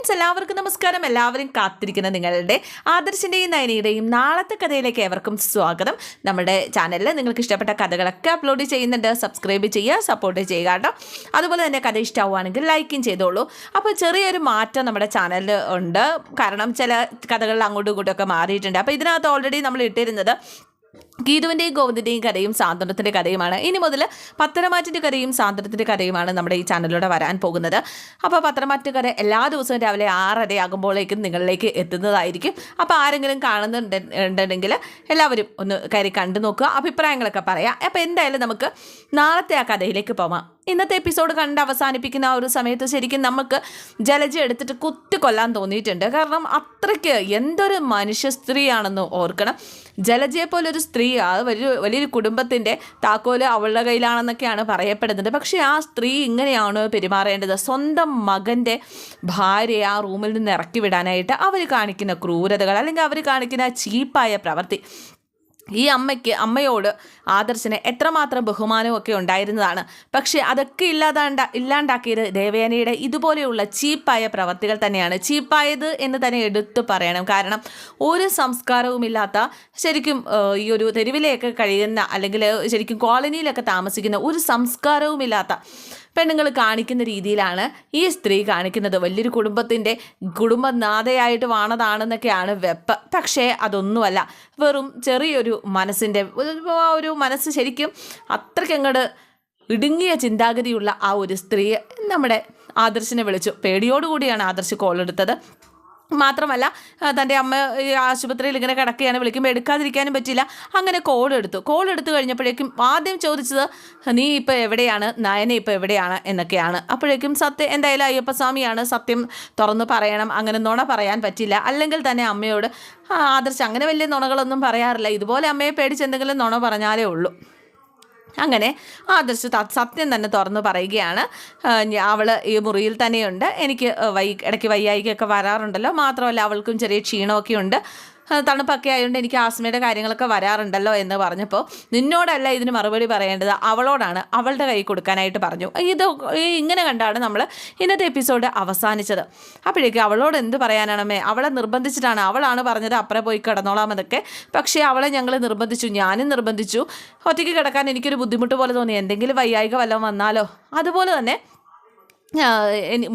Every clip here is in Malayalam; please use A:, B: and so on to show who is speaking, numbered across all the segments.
A: ഫ്രണ്ട്സ് എല്ലാവർക്കും നമസ്കാരം. എല്ലാവരും കാത്തിരിക്കുന്ന നിങ്ങളുടെ ആദർശിന്റെയും നയനയുടെയും നാളത്തെ കഥയിലേക്ക് ഏവർക്കും സ്വാഗതം. നമ്മുടെ ചാനലിൽ നിങ്ങൾക്ക് ഇഷ്ടപ്പെട്ട കഥകളൊക്കെ അപ്ലോഡ് ചെയ്യുന്നുണ്ട്. സബ്സ്ക്രൈബ് ചെയ്യുക സപ്പോർട്ട് ചെയ്യുക കേട്ടോ. അതുപോലെ തന്നെ കഥ ഇഷ്ടമാവുകയാണെങ്കിൽ ലൈക്കും ചെയ്തോളൂ. അപ്പോൾ ചെറിയൊരു മാറ്റം നമ്മുടെ ചാനലിൽ ഉണ്ട്. കാരണം ചില കഥകളിൽ അങ്ങോട്ടും ഇങ്ങോട്ടും ഒക്കെ മാറിയിട്ടുണ്ട്. അപ്പോൾ ഇതിനകത്ത് ഓൾറെഡി നമ്മൾ ഇട്ടിരുന്നത് ഗീതുവിന്റെയും ഗോവിന്ദിന്റെയും കഥയും സാന്ത്വനത്തിന്റെ കഥയുമാണ്. ഇനി മുതൽ പത്തരമാറ്റിന്റെ കഥയും സാന്ത്വനത്തിന്റെ കഥയുമാണ് നമ്മുടെ ഈ ചാനലിലൂടെ വരാൻ പോകുന്നത്. അപ്പോൾ പത്രമാറ്റ കഥ എല്ലാ ദിവസവും രാവിലെ ആറര ആകുമ്പോഴേക്കും നിങ്ങളിലേക്ക് എത്തുന്നതായിരിക്കും. അപ്പോൾ ആരെങ്കിലും കാണുന്നുണ്ടെങ്കിൽ എല്ലാവരും ഒന്ന് കയറി കണ്ടു നോക്കുക. അഭിപ്രായങ്ങളൊക്കെ പറയാം. അപ്പോൾ എന്തായാലും നമുക്ക് നാളത്തെ ആ കഥയിലേക്ക് പോവാം. ഇന്നത്തെ എപ്പിസോഡ് കണ്ട് അവസാനിപ്പിക്കുന്ന ആ ഒരു സമയത്ത് ശരിക്കും നമുക്ക് ജലജ എടുത്തിട്ട് കുത്തി കൊല്ലാൻ തോന്നിയിട്ടുണ്ട്. കാരണം അത്രയ്ക്ക് എന്തൊരു മനുഷ്യ സ്ത്രീയാണെന്ന് ഓർക്കണം. ജലജയെ പോലൊരു സ്ത്രീ ആ വലിയ വലിയൊരു കുടുംബത്തിന്റെ താക്കോൽ അവളുടെ കയ്യിലാണെന്നൊക്കെയാണ് പറയപ്പെടുന്നത്. പക്ഷേ ആ സ്ത്രീ ഇങ്ങനെയാണ് പെരുമാറേണ്ടത്? സ്വന്തം മകന്റെ ഭാര്യയെ ആ റൂമിൽ നിന്ന് ഇറക്കി വിടാനായിട്ട് അവർ കാണിക്കുന്ന ക്രൂരതകൾ അല്ലെങ്കിൽ അവർ കാണിക്കുന്ന ചീപ്പായ പ്രവൃത്തി ഈ അമ്മയ്ക്ക് അമ്മയോട് ആദർശന് എത്രമാത്രം ബഹുമാനവും ഒക്കെ ഉണ്ടായിരുന്നതാണ്. പക്ഷേ അതൊക്കെ ഇല്ലാതാണ്ട ഇല്ലാണ്ടാക്കിയത് ദേവയാനിയുടെ ഇതുപോലെയുള്ള ചീപ്പായ പ്രവർത്തികൾ തന്നെയാണ്. ചീപ്പായത് എന്ന് തന്നെ എടുത്തു പറയണം. കാരണം ഒരു സംസ്കാരവുമില്ലാത്ത ശരിക്കും ഈ ഒരു തെരുവിലെയൊക്കെ കഴിയുന്ന അല്ലെങ്കിൽ ശരിക്കും കോളനിയിലൊക്കെ താമസിക്കുന്ന ഒരു സംസ്കാരവുമില്ലാത്ത പെണ്ണുങ്ങൾ കാണിക്കുന്ന രീതിയിലാണ് ഈ സ്ത്രീ കാണിക്കുന്നത്. വലിയൊരു കുടുംബത്തിന്റെ കുടുംബനാഥയായിട്ട് വാണതാണെന്നൊക്കെയാണ് വെപ്പ്. പക്ഷേ അതൊന്നുമല്ല. വെറും ചെറിയൊരു മനസ്സിന്റെ ഒരു- മനസ്സ് ശരിക്കും അത്രയ്ക്കങ്ങട് ഇടുങ്ങിയ ചിന്താഗതിയുള്ള ആ ഒരു സ്ത്രീയെ നമ്മുടെ ആദർശിനെ വിളിച്ചു. പേടിയോടുകൂടിയാണ് ആദർശ് കോൾ എടുത്തത് മാത്രമല്ല തന്റെ അമ്മ ആശുപത്രിയിൽ ഇങ്ങനെ കിടക്കുകയാണ് വിളിക്കുമ്പോൾ എടുക്കാതിരിക്കാനും പറ്റില്ല അങ്ങനെ കോൾ എടുത്തു. കോൾ എടുത്തു കഴിഞ്ഞപ്പോഴേക്കും ആദ്യം ചോദിച്ചത് നീ ഇപ്പോൾ എവിടെയാണ്? നയന ഇപ്പോൾ എവിടെയാണ്? എന്നൊക്കെയാണ്. അപ്പോഴേക്കും സത്യം എന്തായാലും അയ്യപ്പസ്വാമിയാണ് സത്യം തുറന്നു പറയണം. അങ്ങനെ നുണ പറയാൻ പറ്റില്ല അല്ലെങ്കിൽ തന്നെ അമ്മയോട് "ആ, ആദർശ് അങ്ങനെ വലിയ നുണകളൊന്നും പറയാറില്ല. ഇതുപോലെ അമ്മയെ പേടിച്ച് എന്തെങ്കിലും നുണ പറഞ്ഞാലേ ഉള്ളൂ. അങ്ങനെ ആദർശ് സത്യം തന്നെ തുറന്നു പറയുകയാണ്. അവൾ ഈ മുറിയിൽ തന്നെയുണ്ട്. എനിക്ക് വൈ ഇടയ്ക്ക് വയ്യായികൊക്കെ വരാറുണ്ടല്ലോ. മാത്രമല്ല അവൾക്കും ചെറിയ ക്ഷീണമൊക്കെ ഉണ്ട്. തണുപ്പൊക്കെ ആയതുകൊണ്ട് എനിക്ക് ആസ്മയുടെ കാര്യങ്ങളൊക്കെ വരാറുണ്ടല്ലോ എന്ന് പറഞ്ഞപ്പോൾ നിന്നോടല്ല ഇതിന് മറുപടി പറയേണ്ടത് അവളോടാണ് അവളുടെ കൈ കൊടുക്കാനായിട്ട് പറഞ്ഞു. ഇത് ഇങ്ങനെ കണ്ടാണ് നമ്മൾ ഇന്നത്തെ എപ്പിസോഡ് അവസാനിച്ചത്. അപ്പോഴേക്കും അവളോട് എന്ത് പറയാനാണമ്മേ? അവളെ നിർബന്ധിച്ചിട്ടാണ് അവളാണ് പറഞ്ഞത് അപ്പുറം പോയി കിടന്നോളാം എന്നൊക്കെ. പക്ഷേ അവളെ ഞങ്ങൾ നിർബന്ധിച്ചു ഞാനും നിർബന്ധിച്ചു. ഒറ്റയ്ക്ക് കിടക്കാൻ എനിക്കൊരു ബുദ്ധിമുട്ട് പോലെ തോന്നി. എന്തെങ്കിലും വയ്യായിക വല്ലതും വന്നാലോ? അതുപോലെ തന്നെ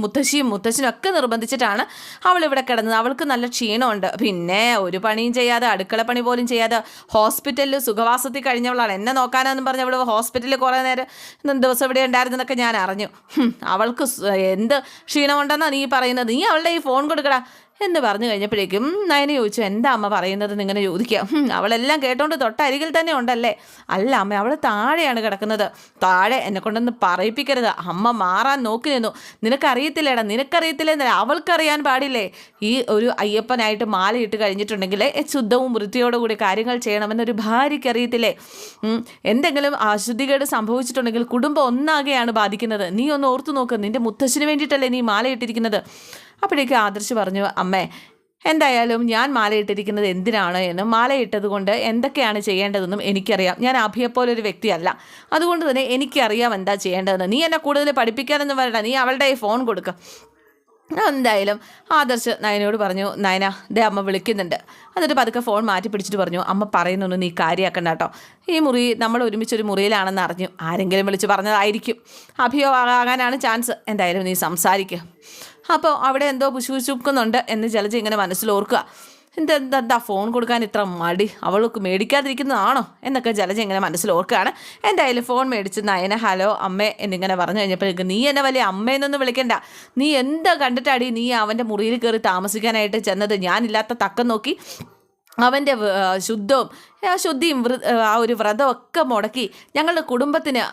A: മുത്തശ്ശിയും മുത്തശ്ശനും ഒക്കെ നിർബന്ധിച്ചിട്ടാണ് അവൾ ഇവിടെ കിടന്നത്. അവൾക്ക് നല്ല ക്ഷീണമുണ്ട്. പിന്നെ ഒരു പണിയും ചെയ്യാതെ അടുക്കള പണി പോലും ചെയ്യാതെ ഹോസ്പിറ്റലിൽ സുഖവാസത്തിൽ കഴിഞ്ഞവളാണ്. എന്നെ നോക്കാനാന്ന് പറഞ്ഞ് അവൾ ഹോസ്പിറ്റലിൽ കുറേ നേരം ദിവസം ഇവിടെ ഉണ്ടായിരുന്നതൊക്കെ ഞാൻ അറിഞ്ഞു. അവൾക്ക് എന്ത് ക്ഷീണമുണ്ടെന്നാണ് നീ പറയുന്നത്? നീ അവളുടെ ഈ ഫോൺ കൊടുക്കടാ. എന്ന് പറഞ്ഞു കഴിഞ്ഞപ്പോഴേക്കും നയന ചോദിച്ചു എന്താ അമ്മ പറയുന്നത്? ഇങ്ങനെ ചോദിക്കാം അവളെല്ലാം കേട്ടോണ്ട് തൊട്ടരികിൽ തന്നെ ഉണ്ടല്ലേ? അല്ല അമ്മ അവൾ താഴെയാണ് കിടക്കുന്നത്. താഴെ എന്നെ കൊണ്ടൊന്ന് പറയിപ്പിക്കരുത്. അമ്മ മാറാൻ നോക്കി നിന്നു. നിനക്കറിയത്തില്ലേടാ? നിനക്കറിയത്തില്ലെന്നല്ല അവൾക്കറിയാൻ പാടില്ലേ? ഈ ഒരു അയ്യപ്പനായിട്ട് മാലയിട്ട് കഴിഞ്ഞിട്ടുണ്ടെങ്കിൽ ശുദ്ധവും വൃത്തിയോടുകൂടി കാര്യങ്ങൾ ചെയ്യണമെന്നൊരു ഭാര്യയ്ക്ക് അറിയത്തില്ലേ? എന്തെങ്കിലും അശുദ്ധികേട് സംഭവിച്ചിട്ടുണ്ടെങ്കിൽ കുടുംബം ഒന്നാകെയാണ് ബാധിക്കുന്നത്. നീ ഒന്ന് ഓർത്തു നോക്ക്. നിന്റെ മുത്തശ്ശിന് വേണ്ടിയിട്ടല്ലേ നീ മാലയിട്ടിരിക്കുന്നത്? അപ്പോഴേക്കും ആദർശ് പറഞ്ഞു അമ്മേ എന്തായാലും ഞാൻ മാലയിട്ടിരിക്കുന്നത് എന്തിനാണ് എന്നും മാലയിട്ടത് കൊണ്ട് എന്തൊക്കെയാണ് ചെയ്യേണ്ടതെന്നും എനിക്കറിയാം. ഞാൻ അഭിയെപ്പോലൊരു വ്യക്തിയല്ല. അതുകൊണ്ട് തന്നെ എനിക്കറിയാം എന്താ ചെയ്യേണ്ടതെന്ന്. നീ എന്നെ കൂടുതൽ പഠിപ്പിക്കാനൊന്നും വരണ്ട. നീ അവളുടെ ഫോൺ കൊടുക്കുക എന്തായാലും ആദർശ് നയനോട് പറഞ്ഞു നയന ദേ അമ്മ വിളിക്കുന്നുണ്ട്. എന്നിട്ട് പതുക്കെ ഫോൺ മാറ്റി പിടിച്ചിട്ട് പറഞ്ഞു അമ്മ പറയുന്നൊന്നും നീ കാര്യമാക്കണ്ട കേട്ടോ. ഈ മുറി നമ്മൾ ഒരുമിച്ചൊരു മുറിയിലാണെന്ന് അറിഞ്ഞു. ആരെങ്കിലും വിളിച്ച് പറഞ്ഞതായിരിക്കും. അഭിയോ ആകാനാണ് ചാൻസ്. എന്തായാലും നീ സംസാരിക്കുക അപ്പോൾ അവിടെ എന്തോ പുശുപുശുക്കുന്നുണ്ട് എന്ന് ജലജ ഇങ്ങനെ മനസ്സിലോർക്കുക ഓർക്കുക. എന്താ ഫോൺ കൊടുക്കാൻ ഇത്ര മടി? അവൾക്ക് മേടിക്കാതിരിക്കുന്നതാണോ? എന്നൊക്കെ ജലജ ഇങ്ങനെ മനസ്സിലോർക്കുകയാണ് എന്തായാലും ഫോൺ മേടിച്ച് നയന ഹലോ അമ്മേ എന്നിങ്ങനെ പറഞ്ഞു കഴിഞ്ഞപ്പോഴേക്ക് നീ എന്നെ വലിയ അമ്മയെന്നൊന്നും വിളിക്കണ്ട. നീ എന്താ കണ്ടിട്ടാടി നീ അവന്റെ മുറിയിൽ കയറി താമസിക്കാനായിട്ട് ചെന്നത്? ഞാനില്ലാത്ത തക്കം നോക്കി അവന്റെ ശുദ്ധവും ശുദ്ധിയും ആ ഒരു വ്രതമൊക്കെ മുടക്കി ഞങ്ങളുടെ കുടുംബത്തിന്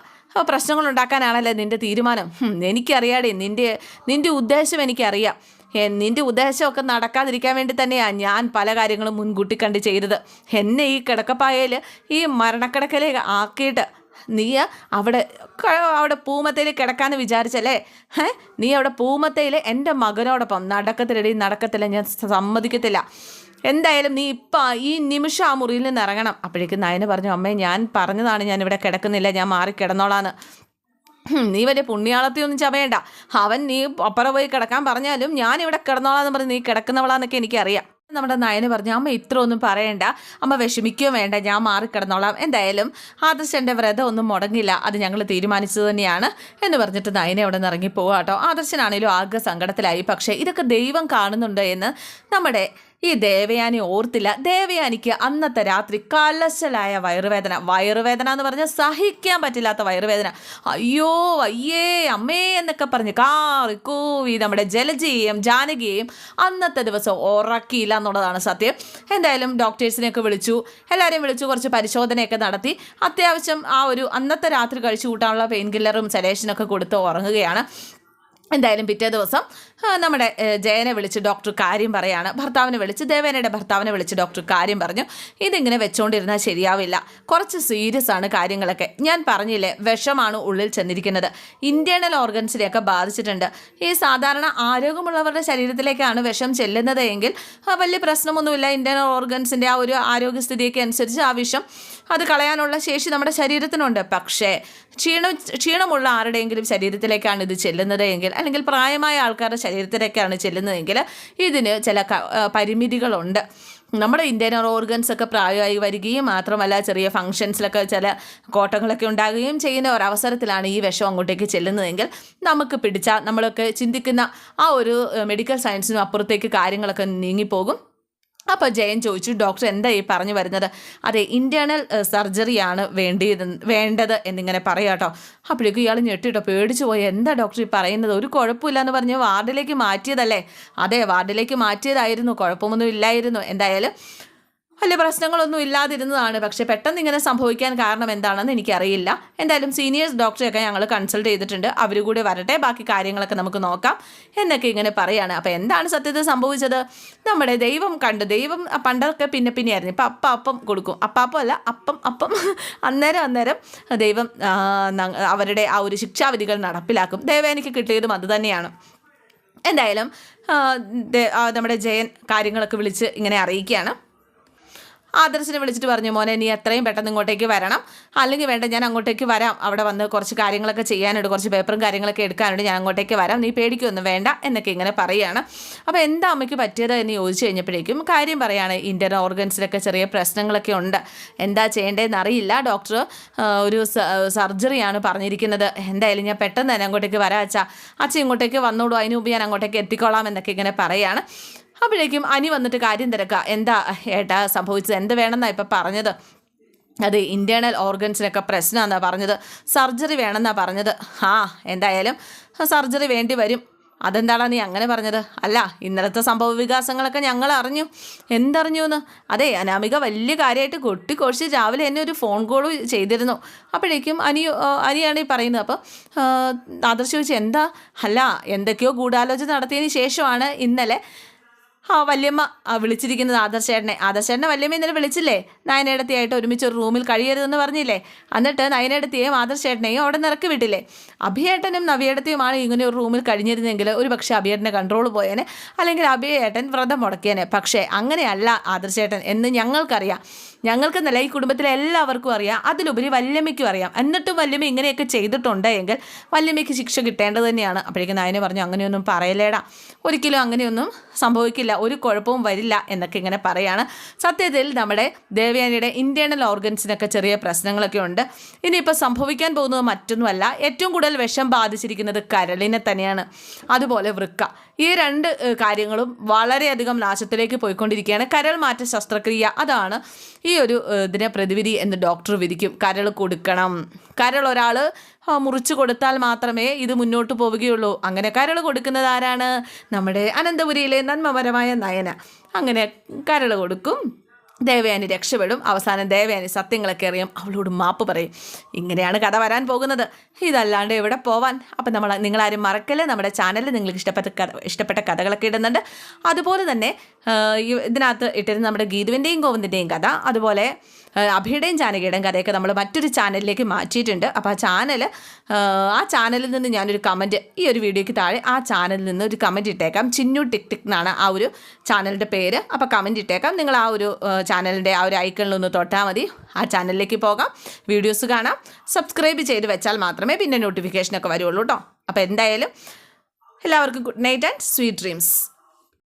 A: പ്രശ്നങ്ങൾ ഉണ്ടാക്കാനാണല്ലേ നിന്റെ തീരുമാനം? എനിക്കറിയാടേ നിന്റെ നിന്റെ ഉദ്ദേശം എനിക്കറിയാം. എ, നിന്റെ ഉദ്ദേശമൊക്കെ നടക്കാതിരിക്കാൻ വേണ്ടി തന്നെയാണ് ഞാൻ പല കാര്യങ്ങളും മുൻകൂട്ടി കണ്ട് ചെയ്തത്. എന്നെ ഈ കിടക്കപ്പായയിൽ ഈ മരണക്കിടക്കലേക്ക് ആക്കിയിട്ട് നീ അവിടെ അവിടെ പൂമത്തയിൽ കിടക്കാമെന്ന് വിചാരിച്ചല്ലേ? ഏ നീ അവിടെ പൂമത്തയിൽ എന്റെ മകനോടൊപ്പം നടക്കത്തിലടി നടക്കത്തില്ല ഞാൻ സമ്മതിക്കത്തില്ല. എന്തായാലും നീ ഇപ്പം ഈ നിമിഷം ആ മുറിയിൽ നിന്ന് ഇറങ്ങണം. അപ്പോഴേക്കും നയന പറഞ്ഞു അമ്മേ ഞാൻ പറഞ്ഞതാണ് ഞാൻ ഇവിടെ കിടക്കുന്നില്ല ഞാൻ മാറി കിടന്നോളാന്ന്. നീ വലിയ പുണ്യാളത്തെയൊന്നും ചമയണ്ട. അവൻ നീ അപ്പുറം പോയി കിടക്കാൻ പറഞ്ഞാലും ഞാൻ ഇവിടെ കിടന്നോളാന്ന് പറഞ്ഞ് നീ കിടക്കുന്നവളാന്നൊക്കെ എനിക്കറിയാം. നമ്മുടെ നയന് പറഞ്ഞു അമ്മ ഇത്ര ഒന്നും പറയണ്ട. അമ്മ വിഷമിക്കുകയും വേണ്ട. ഞാൻ മാറിക്കിടന്നോളാം എന്തായാലും ആദർശന്റെ വ്രതം ഒന്നും മുടങ്ങില്ല. അത് ഞങ്ങൾ തീരുമാനിച്ചത് തന്നെയാണ്. എന്ന് പറഞ്ഞിട്ട് നയനെ അവിടെ നിന്ന് ഇറങ്ങി പോവാട്ടോ. ആദർശനാണേലും ആകെ സങ്കടത്തിലായി. പക്ഷേ ഇതൊക്കെ ദൈവം കാണുന്നുണ്ട് എന്ന് നമ്മുടെ ഈ ദേവയാനി ഓർത്തില്ല. ദേവയാനിക്ക് അന്നത്തെ രാത്രി കലശലായ വയറുവേദന. വയറുവേദന എന്ന് പറഞ്ഞാൽ സഹിക്കാൻ പറ്റില്ലാത്ത വയറുവേദന. അയ്യോ അയ്യേ അമ്മേ എന്നൊക്കെ പറഞ്ഞ് കാറി കൂവി നമ്മുടെ ജലജയെയും ജാനകിയെയും അന്നത്തെ ദിവസം ഉറക്കിയില്ല എന്നുള്ളതാണ് സത്യം. എന്തായാലും ഡോക്ടേഴ്സിനെയൊക്കെ വിളിച്ചു. എല്ലാവരെയും വിളിച്ചു കുറച്ച് പരിശോധനയൊക്കെ നടത്തി. അത്യാവശ്യം ആ ഒരു അന്നത്തെ രാത്രി കഴിച്ചു കൂട്ടാനുള്ള പെയിൻ കില്ലറും സെലേഷനൊക്കെ കൊടുത്ത് ഉറങ്ങുകയാണ്. എന്തായാലും പിറ്റേ ദിവസം നമ്മുടെ ജയനെ വിളിച്ച് ഡോക്ടർ കാര്യം പറയാണ്. ഭർത്താവിനെ വിളിച്ച് ദേവേനയുടെ ഭർത്താവിനെ വിളിച്ച് ഡോക്ടർ കാര്യം പറഞ്ഞു. ഇതിങ്ങനെ വെച്ചുകൊണ്ടിരുന്നാൽ ശരിയാവില്ല. കുറച്ച് സീരിയസ് ആണ് കാര്യങ്ങളൊക്കെ. ഞാൻ പറഞ്ഞില്ലേ വിഷമാണ് ഉള്ളിൽ ചെന്നിരിക്കുന്നത്. ഇന്റേണൽ ഓർഗൻസിനെയൊക്കെ ബാധിച്ചിട്ടുണ്ട്. ഈ സാധാരണ ആരോഗ്യമുള്ളവരുടെ ശരീരത്തിലേക്കാണ് വിഷം ചെല്ലുന്നത് എങ്കിൽ വലിയ പ്രശ്നമൊന്നുമില്ല. ഇന്റേണൽ ഓർഗൻസിന്റെ ആ ഒരു ആരോഗ്യസ്ഥിതിയൊക്കെ അനുസരിച്ച് ആ വിഷം അത് കളയാനുള്ള ശേഷി നമ്മുടെ ശരീരത്തിനുണ്ട്. പക്ഷേ ക്ഷീണം ക്ഷീണമുള്ള ആരുടെയെങ്കിലും ശരീരത്തിലേക്കാണ് ഇത് ചെല്ലുന്നത് എങ്കിൽ അല്ലെങ്കിൽ പ്രായമായ ആൾക്കാരുടെ ശരീരത്തിലേക്കാണ് ചെല്ലുന്നതെങ്കിൽ ഇതിന് ചില പരിമിതികളുണ്ട്. നമ്മുടെ ഇന്ത്യൻ ഓർഗൻസ് ഒക്കെ പ്രായമായി വരികയും മാത്രമല്ല ചെറിയ ഫങ്ഷൻസിലൊക്കെ ചില കോട്ടങ്ങളൊക്കെ ഉണ്ടാകുകയും ചെയ്യുന്ന ഒരവസരത്തിലാണ് ഈ വിഷം അങ്ങോട്ടേക്ക് ചെല്ലുന്നതെങ്കിൽ നമുക്ക് പിടിച്ച നമ്മളൊക്കെ ചിന്തിക്കുന്ന ആ ഒരു മെഡിക്കൽ സയൻസിനും അപ്പുറത്തേക്ക് കാര്യങ്ങളൊക്കെ നീങ്ങിപ്പോകും. അപ്പോൾ ജയൻ ചോദിച്ചു ഡോക്ടർ എന്താ ഈ പറഞ്ഞു വരുന്നത്? അതെ ഇന്റേർണൽ സർജറിയാണ് വേണ്ടിയത് വേണ്ടത് എന്നിങ്ങനെ പറയാം കേട്ടോ അപ്പോഴേക്കും ഇയാൾ ഞെട്ടിട്ടോ പേടിച്ചു പോയി എന്താ ഡോക്ടർ ഈ പറയുന്നത്? ഒരു കുഴപ്പമില്ല എന്ന് പറഞ്ഞ് വാർഡിലേക്ക് മാറ്റിയതല്ലേ? അതെ വാർഡിലേക്ക് മാറ്റിയതായിരുന്നു കുഴപ്പമൊന്നും ഇല്ലായിരുന്നു. എന്തായാലും വലിയ പ്രശ്നങ്ങളൊന്നും ഇല്ലാതിരുന്നതാണ്. പക്ഷേ പെട്ടെന്ന് ഇങ്ങനെ സംഭവിക്കാൻ കാരണം എന്താണെന്ന് എനിക്കറിയില്ല. എന്തായാലും സീനിയേഴ്സ് ഡോക്ടറെയൊക്കെ ഞങ്ങൾ കൺസൾട്ട് ചെയ്തിട്ടുണ്ട്. അവർ കൂടി വരട്ടെ. ബാക്കി കാര്യങ്ങളൊക്കെ നമുക്ക് നോക്കാം. എന്നൊക്കെ ഇങ്ങനെ പറയാണ്. അപ്പോൾ എന്താണ് സത്യത്തിൽ സംഭവിച്ചത്? നമ്മുടെ ദൈവം കണ്ട് ദൈവം പണ്ടൊക്കെ പിന്നെ പിന്നെയായിരുന്നു. ഇപ്പം അപ്പം അപ്പം കൊടുക്കും. അപ്പാപ്പം അല്ല അപ്പം അപ്പം. അന്നേരം അന്നേരം ദൈവം അവരുടെ ആ ഒരു ശിക്ഷാവിധികൾ നടപ്പിലാക്കും. ദൈവം എനിക്ക് കിട്ടിയതും അത് തന്നെയാണ്. എന്തായാലും നമ്മുടെ ജയൻ കാര്യങ്ങളൊക്കെ വിളിച്ച് ഇങ്ങനെ അറിയിക്കുകയാണ്. ആദർശിനെ വിളിച്ചിട്ട് പറഞ്ഞു മോനെ നീ എത്രയും പെട്ടെന്ന് ഇങ്ങോട്ടേക്ക് വരണം. അല്ലെങ്കിൽ വേണ്ട ഞാൻ അങ്ങോട്ടേക്ക് വരാം. അവിടെ വന്ന് കുറച്ച് കാര്യങ്ങളൊക്കെ ചെയ്യാനുണ്ട് കുറച്ച് പേപ്പറും കാര്യങ്ങളൊക്കെ എടുക്കാനുണ്ട്. ഞാൻ അങ്ങോട്ടേക്ക് വരാം. നീ പേടിക്കൊന്നും വേണ്ട എന്നൊക്കെ ഇങ്ങനെ പറയുകയാണ് അപ്പോൾ എന്താ അമ്മയ്ക്ക് പറ്റിയത് എന്ന് ചോദിച്ചു കഴിഞ്ഞപ്പോഴേക്കും കാര്യം പറയുകയാണ് ഇന്റർ ഓർഗൻസിലൊക്കെ ചെറിയ പ്രശ്നങ്ങളൊക്കെ ഉണ്ട്. എന്താ ചെയ്യേണ്ടതെന്ന് അറിയില്ല. ഡോക്ടർ ഒരു സർജറിയാണ് പറഞ്ഞിരിക്കുന്നത്. എന്തായാലും ഞാൻ പെട്ടെന്ന് തന്നെ അങ്ങോട്ടേക്ക് വരാം അച്ഛാ. അച്ഛൻ ഇങ്ങോട്ടേക്ക് വന്നോളൂ. അതിന് മുമ്പ് ഞാൻ അങ്ങോട്ടേക്ക് എത്തിക്കോളാം എന്നൊക്കെ ഇങ്ങനെ പറയാണ്. അപ്പോഴേക്കും അനി വന്നിട്ട് കാര്യം തിരക്കുക. എന്താ ഏട്ടാ സംഭവിച്ചത്? എന്ത് വേണമെന്നാ ഇപ്പം പറഞ്ഞത്? അത് ഇന്റേർണൽ ഓർഗൻസിനൊക്കെ പ്രശ്നമാണെന്നാണ് പറഞ്ഞത്. സർജറി വേണമെന്നാണ് പറഞ്ഞത്. ആ എന്തായാലും സർജറി വേണ്ടി വരും. അതെന്താടാ നീ അങ്ങനെ പറഞ്ഞത്? അല്ല ഇന്നലത്തെ സംഭവ വികാസങ്ങളൊക്കെ ഞങ്ങൾ അറിഞ്ഞു എന്തറിഞ്ഞു എന്ന് അതെ അനാമിക വലിയ കാര്യമായിട്ട് കൊട്ടിക്കൊഴിച്ച് രാവിലെ എന്നെ ഒരു ഫോൺ കോൾ ചെയ്തിരുന്നു. അപ്പോഴേക്കും അനി അനിയാണ് ഈ പറയുന്നത്. അപ്പോൾ ആദർശ് ചോദിച്ചു എന്താ? അല്ല എന്തൊക്കെയോ ഗൂഢാലോചന നടത്തിയതിന് ശേഷമാണ് ഇന്നലെ ആ വല്യമ്മ. ആ, വിളിച്ചിരിക്കുന്നത് ആദർശേട്ടനെ. ആദർശേട്ടനെ വല്യമ്മ ഇന്നലെ വിളിച്ചില്ലേ? നയനേടത്തിയായിട്ട് ഒരുമിച്ച് ഒരു റൂമിൽ കഴിയരുതെന്ന് പറഞ്ഞില്ലേ? എന്നിട്ട് നയനേടത്തിയെയും ആദർശേട്ടനെയും അവിടെ നിറക്കി വിട്ടില്ലേ? അഭിയേട്ടനും നവിയേടത്തിയുമാണ് ഇങ്ങനെ ഒരു റൂമിൽ കഴിഞ്ഞിരുന്നെങ്കിൽ ഒരു പക്ഷേ അഭിയേട്ടന്റെ കൺട്രോൾ പോയേനെ. അല്ലെങ്കിൽ അഭിയേട്ടൻ വ്രതം മുടക്കിയേനെ. പക്ഷേ അങ്ങനെയല്ല ആദർശേട്ടൻ. എന്ന് ഞങ്ങൾക്കറിയാം. ഞങ്ങൾക്കെന്നല്ല ഈ കുടുംബത്തിലെ എല്ലാവർക്കും അറിയാം. അതിലുപരി വല്യമ്മയ്ക്കും അറിയാം. എന്നിട്ടും വല്യമ്മ ഇങ്ങനെയൊക്കെ ചെയ്തിട്ടുണ്ട് എങ്കിൽ വല്യമ്മയ്ക്ക് ശിക്ഷ കിട്ടേണ്ടത് തന്നെയാണ്. അപ്പോഴേക്കും നായനെ പറഞ്ഞു അങ്ങനെയൊന്നും പറയലേടാ. ഒരിക്കലും അങ്ങനെയൊന്നും സംഭവിക്കില്ല. ഒരു കുഴപ്പവും വരില്ല എന്നൊക്കെ ഇങ്ങനെ പറയാണ്. സത്യത്തിൽ നമ്മുടെ ദേവയാനിയുടെ ഇന്റേർണൽ ഓർഗൻസിനൊക്കെ ചെറിയ പ്രശ്നങ്ങളൊക്കെ ഉണ്ട്. ഇനിയിപ്പോൾ സംഭവിക്കാൻ പോകുന്നത് മറ്റൊന്നുമല്ല. ഏറ്റവും കൂടുതൽ വിഷം ബാധിച്ചിരിക്കുന്നത് കരളിനെ തന്നെയാണ്. അതുപോലെ വൃക്ക. ഈ രണ്ട് കാര്യങ്ങളും വളരെയധികം നാശത്തിലേക്ക് പോയിക്കൊണ്ടിരിക്കുകയാണ്. കരൾ മാറ്റ ശസ്ത്രക്രിയ അതാണ് ഈ ഒരു ഇതിനെ പ്രതിവിധി എന്ന് ഡോക്ടർ വിധിക്കും. കരൾ കൊടുക്കണം. കരൾ ഒരാൾ മുറിച്ചു കൊടുത്താൽ മാത്രമേ ഇത് മുന്നോട്ട് പോവുകയുള്ളൂ. അങ്ങനെ കരൾ കൊടുക്കുന്നത് ആരാണ്? നമ്മുടെ അനന്തപുരിയിലെ നന്മപരമായ നയന. അങ്ങനെ കരൾ കൊടുക്കും. ദേവയാനി രക്ഷപ്പെടും. അവസാനം ദേവയാനി സത്യങ്ങളൊക്കെ അറിയും. അവളോട് മാപ്പ് പറയും. ഇങ്ങനെയാണ് കഥ വരാൻ പോകുന്നത്. ഇതല്ലാണ്ട് എവിടെ പോവാൻ? അപ്പം നമ്മൾ നിങ്ങളാരും മറക്കല്ലേ? നമ്മുടെ ചാനലിൽ നിങ്ങൾക്ക് ഇഷ്ടപ്പെട്ട കഥ ഇഷ്ടപ്പെട്ട കഥകളൊക്കെ ഇടുന്നുണ്ട്. അതുപോലെ തന്നെ ഇതിനകത്ത് ഇട്ടിരുന്ന നമ്മുടെ ഗീതുവിന്റെയും ഗോവിന്ദിന്റെയും കഥ. അതുപോലെ അഭിയുടെയും ജാനകിയുടെയും കഥയൊക്കെ നമ്മൾ മറ്റൊരു ചാനലിലേക്ക് മാറ്റിയിട്ടുണ്ട്. അപ്പോൾ ആ ചാനൽ ആ ചാനലിൽ നിന്ന് ഞാനൊരു കമന്റ് ഈ ഒരു വീഡിയോയ്ക്ക് താഴെ ആ ചാനലിൽ നിന്ന് ഒരു കമന്റ് ഇട്ടേക്കാം. ചിന്നു ടിക് ടിക് എന്നാണ് ആ ഒരു ചാനലിന്റെ പേര്. അപ്പോൾ കമന്റ് ഇട്ടേക്കാം. നിങ്ങൾ ആ ഒരു ചാനലിന്റെ ആ ഒരു ഐക്കണിൽ ഒന്ന് തൊട്ടാൽ മതി. ആ ചാനലിലേക്ക് പോകാം. വീഡിയോസ് കാണാം. സബ്സ്ക്രൈബ് ചെയ്ത് വെച്ചാൽ മാത്രമേ പിന്നെ നോട്ടിഫിക്കേഷനൊക്കെ വരുള്ളൂ കേട്ടോ അപ്പോൾ എന്തായാലും എല്ലാവർക്കും good night and sweet dreams.